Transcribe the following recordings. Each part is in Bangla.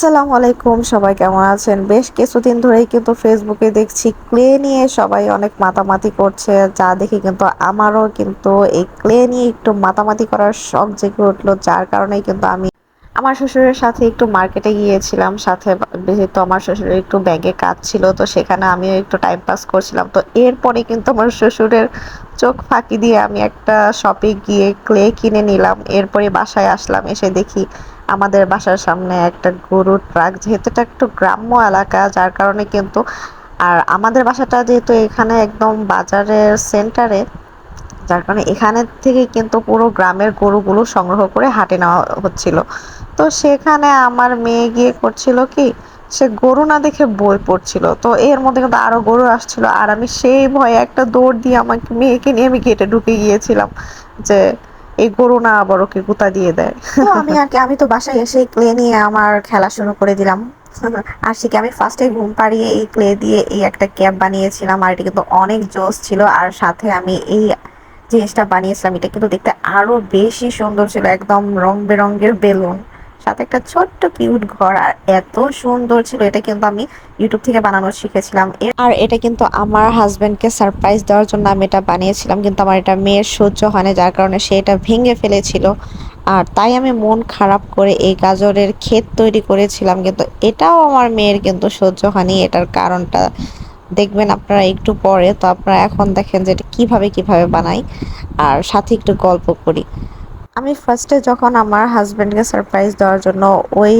আসসালামু আলাইকুম, সবাই কেমন আছেন? বেশ কিছুদিন ধরেই কিন্তু ফেসবুকে দেখছি ক্লে নিয়ে সবাই অনেক মাতামাতি করছে, যা দেখে কিন্তু আমারও কিন্তু এই ক্লে নিয়ে একটু মাতামাতি করার শখ জেগে উঠল, যার কারণে কিন্তু আমি আমার শ্বশুরের সাথে একটু মার্কেটে গিয়েছিলাম, সাথে যেহেতু আমার শ্বশুরের একটু ব্যাগে কাজ ছিল, তো সেখানে আমিও একটু টাইম পাস করছিলাম। তো এরপরে কিন্তু আমার শ্বশুরের চোখ ফাঁকি দিয়ে আমি একটা শপে গিয়ে ক্লে কিনে নিলাম, এরপরে বাসায় আসলাম, এসে দেখি আমাদের বাসার সামনে একটা গরুর ট্রাক যেহেতু এটা একটু গ্রাম্য এলাকা, যার কারণে কিন্তু আর আমাদের বাসাটা যেহেতু এখানে একদম বাজারের সেন্টারে যার কারণে এখানের থেকে কিন্তু পুরো গ্রামের গরুগুলো সংগ্রহ করে হাটে নেওয়া হচ্ছিল। তো সেখানে আমার মেয়ে গিয়ে করছিল কি, সে গরু না দেখে বই পড়ছিল। তো এর মধ্যে কিন্তু আরও গরু আসছিল, আর আমি সেই ভয়ে একটা দৌড় দিয়ে আমাকে মেয়েকে নিয়ে আমি গেটে ঢুকে গিয়েছিলাম যে এই গরু না আবার ওকে গুতা দিয়ে দেয়। আমি আর কি আমি তো বাসায় এসে ক্লে নিয়ে আমার খেলা শুরু করে দিলাম। আর সে আমি ফার্স্টে ঘুম পাড়িয়ে এই ক্লে দিয়ে এই একটা ক্যাপ বানিয়েছিলাম, আর এটা কিন্তু অনেক জোস ছিল। আর সাথে আমি এই জিনিসটা বানিয়েছিলাম, এটা কিন্তু দেখতে আরও বেশি সুন্দর ছিল, একদম রং বেরঙের বেলুন। সাথে একটা ছোট্ট কিউট ঘর, আর এত সুন্দর ছিল। এটা কিন্তু আমি ইউটিউব থেকে বানানো শিখেছিলাম। আর এটা কিন্তু আমার হাজবেন্ডকে সারপ্রাইজ দেওয়ার জন্য আমি এটা বানিয়েছিলাম, কিন্তু আমার এটা মেয়ের সহ্য হয় না যার কারণে সে এটা ভেঙে ফেলেছিল। আর তাই আমি মন খারাপ করে এই গাজরের ক্ষেত তৈরি করেছিলাম, কিন্তু এটাও আমার মেয়ের কিন্তু সহ্য হয়নি। এটার কারণটা দেখবেন আপনারা একটু পরে, তো আপনারা এখন দেখেন যে এটা কীভাবে কীভাবে বানাই। আর সাথে একটু গল্প করি। আমি ফার্স্টে যখন আমার হাজব্যান্ডকে সারপ্রাইজ দেওয়ার জন্য ওই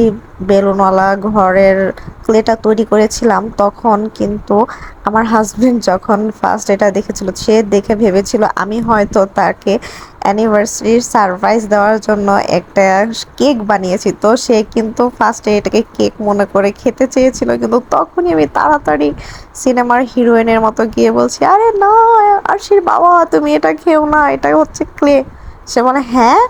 বেলুনওয়ালা ঘরের ক্লেটা তৈরি করেছিলাম, তখন কিন্তু আমার হাজব্যান্ড যখন ফার্স্ট এটা দেখেছিল, সে দেখে ভেবেছিল আমি হয়তো তাকে অ্যানিভার্সারির সারপ্রাইজ দেওয়ার জন্য একটা কেক বানিয়েছি। তো সে কিন্তু ফার্স্টে এটাকে কেক মনে করে খেতে চেয়েছিল, কিন্তু তখনই আমি তাড়াতাড়ি সিনেমার হিরোইনের মতো গিয়ে বলছি, আরে না, আরশির বাবা, তুমি এটা খেও না, এটা হচ্ছে ক্লে সে বলে হ্যাঁ?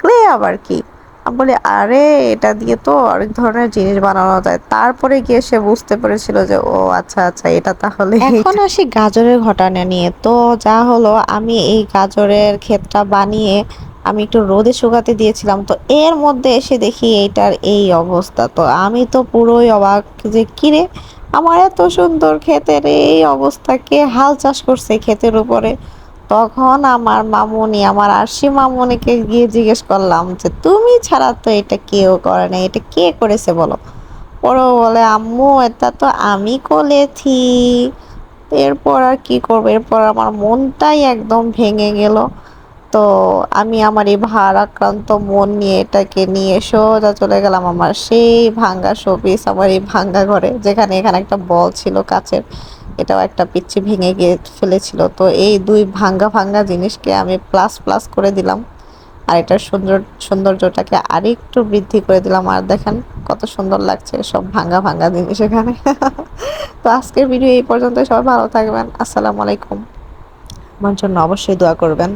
ক্লে আবার কি? আমি বলি, আরে, এটা দিয়ে তো অনেক ধরনের জিনিস বানানো যায়। তারপরে গিয়ে সে বুঝতে পেরেছিল যে, ও আচ্ছা আচ্ছা এটা তাহলে এখন আসি গাজরের ঘটনা নিয়ে। তো যা হলো, আমি এই গাজরের ক্ষেতটা বানিয়ে আমি একটু রোদে শুকাতে দিয়েছিলাম। তো এর মধ্যে এসে দেখি এইটার এই অবস্থা। তো আমি তো পুরোই অবাক যে কিরে আমার এত সুন্দর ক্ষেতের এই অবস্থা। কে হাল চাষ করছে ক্ষেতের উপরে? তখন আমার মামুনি, আমার আরশি মামুনিকে গিয়ে জিজ্ঞেস করলাম যে, তুমি ছাড়া তো এটা কেউ করে না এটা কে করেছে বলো? ওরও বলে, আম্মু, এটা তো আমি করেছি। এরপর আর কি করব? এরপর আমার মনটাই একদম ভেঙে গেল। তো আমি আমার এই ভার আক্রান্ত মন নিয়ে এটাকে নিয়ে সোজা চলে গেলাম আমার সেই ভাঙ্গা শোপিস, আমার এই ভাঙ্গা ঘরে, যেখানে এখানে একটা বল ছিল কাচের। এটাও একটা পিচ্ছি ভেঙে গিয়ে ফেলেছিল। তো এই দুই ভাঙ্গা ভাঙ্গা জিনিসকে আমি প্লাস প্লাস করে দিলাম। আর এটার সুন্দর, সৌন্দর্যটাকে আরেকটু বৃদ্ধি করে দিলাম। আর দেখেন কত সুন্দর লাগছে সব ভাঙ্গা ভাঙ্গা জিনিস এখানে। তো আজকের ভিডিও এই পর্যন্ত সবাই ভালো থাকবেন। আসসালামু আলাইকুম। আমার জন্য অবশ্যই দোয়া করবেন।